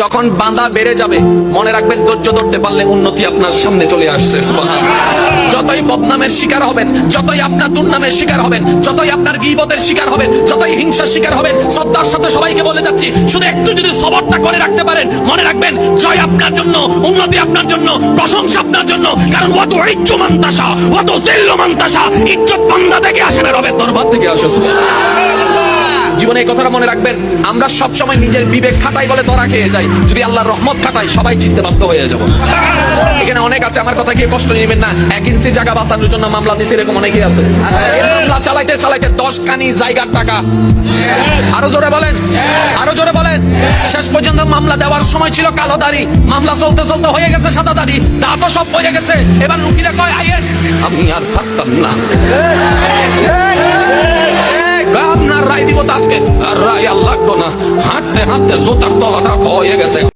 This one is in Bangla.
যখন বাঁধা বেড়ে যাবে, মনে রাখবেন ধৈর্য ধরতে পারলে উন্নতি আপনার সামনে চলে আসছে যতই বদনামের শিকার হবেন, যতই আপনার দুর্নামের শিকার হবেন, যতই আপনার গিবতের শিকার হবেন, যতই হিংসার শিকার হবেন, শ্রদ্ধার সাথে সবাইকে বলে যাচ্ছি, শুধু একটু যদি সবরটা করে রাখতে পারেন, মনে রাখবেন জয় আপনার জন্য, উন্নতি আপনার জন্য, প্রশংসা আপনার জন্য কারণ অত ইজ্জু মান্তাসা অত জিল্ল মান্তাসা ইজ্জত বান্দা থেকে আসে না রবের দরবার থেকে আসে। জীবনে এই কথাটা মনে রাখবেন, আমরা সব সময় নিজের বিবেক খাটাই বলে ধরা খেয়ে যাই। যদি আল্লাহর রহমত খাটাই, সবাই জিততে বাধ্য হয়ে যাব। এখানে অনেক আছে, আমার কথা কি কষ্ট নেবেন না। এক ইঞ্চি জায়গা বাঁচানোর জন্য মামলা দিছে, এরকম অনেকেই আছে। মামলা চালাইতে চালাইতে দশ কানি জায়গার টাকা। আরও জোরে বলেন, আরও জোরে বলেন। শেষ পর্যন্ত মামলা দেওয়ার সময় ছিল কালো দাড়ি। মামলা চলতে চলতে হয়ে গেছে সাদা দাড়ি। তা তো সব হয়ে গেছে। এবার উকিলে কয়, আইয়েন, আমি আর পারতাম না। আজকে আর রায় আর লাগতো না। হাঁটতে হাঁটতে জুতার তলাটা হয়ে গেছে।